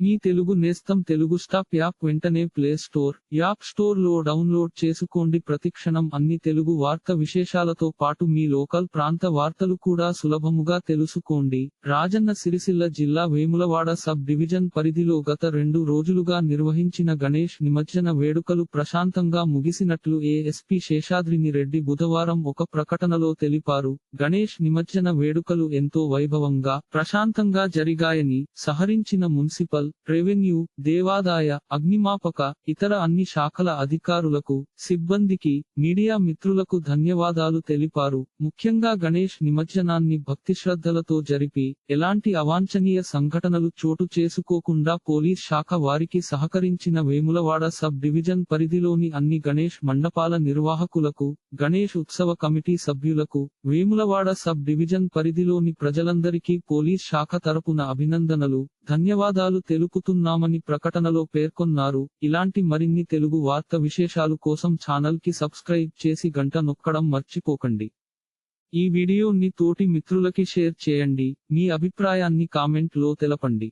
మీ తెలుగు నేస్తం Telugu stop app వెంటనే play store app స్టోర్లో డౌన్లోడ్ చేసుకోండి. ప్రతిక్షణం అన్ని తెలుగు వార్త విశేషాలతో పాటు మీ లోకల్ ప్రాంత వార్తలు కూడా సులభముగా తెలుసుకోండి. రాజన్న సిరిసిల్ల జిల్లా వేములవాడ సబ్ డివిజన్ పరిధిలో గత రెండు రోజులుగా నిర్వహించిన గణేష్ నిమజ్జన వేడుకలు ప్రశాంతంగా ముగిసినట్లు ఏఎస్పీ శేషాద్రిని రెడ్డి బుధవారం ఒక ప్రకటనలో తెలిపారు. గణేష్ నిమజ్జన వేడుకలు ఎంతో వైభవంగా ప్రశాంతంగా జరిగాయని సహరించిన మున్సిపల్ రెవెన్యూ దేవాదాయ అగ్నిమాపక ఇతర అన్ని శాఖల అధికారులకు సిబ్బందికి మీడియా మిత్రులకు ధన్యవాదాలు తెలిపారు. ముఖ్యంగా గణేష్ నిమజ్జనాన్ని భక్తి శ్రద్ధలతో జరిపి ఎలాంటి అవాంఛనీయ సంఘటనలు చోటు చేసుకోకుండా పోలీస్ శాఖ వారికి సహకరించిన వేములవాడ సబ్ డివిజన్ పరిధిలోని అన్ని గణేష్ మండపాల నిర్వాహకులకు గణేష్ ఉత్సవ కమిటీ సభ్యులకు వేములవాడ సబ్ డివిజన్ పరిధిలోని ప్రజలందరికీ పోలీస్ శాఖ తరపున అభినందనలు. ధన్యవాదాలు తెలుపుతున్నామని ప్రకటనలో పేర్కొన్నారు. ఇలాంటి మరిన్ని తెలుగు వార్త విశేషాలు కోసం ఛానల్కి సబ్స్క్రైబ్ చేసి గంట నొక్కడం మర్చిపోకండి. ఈ వీడియోని తోటి మిత్రులకి షేర్ చేయండి. మీ అభిప్రాయాన్ని కామెంట్లో తెలపండి.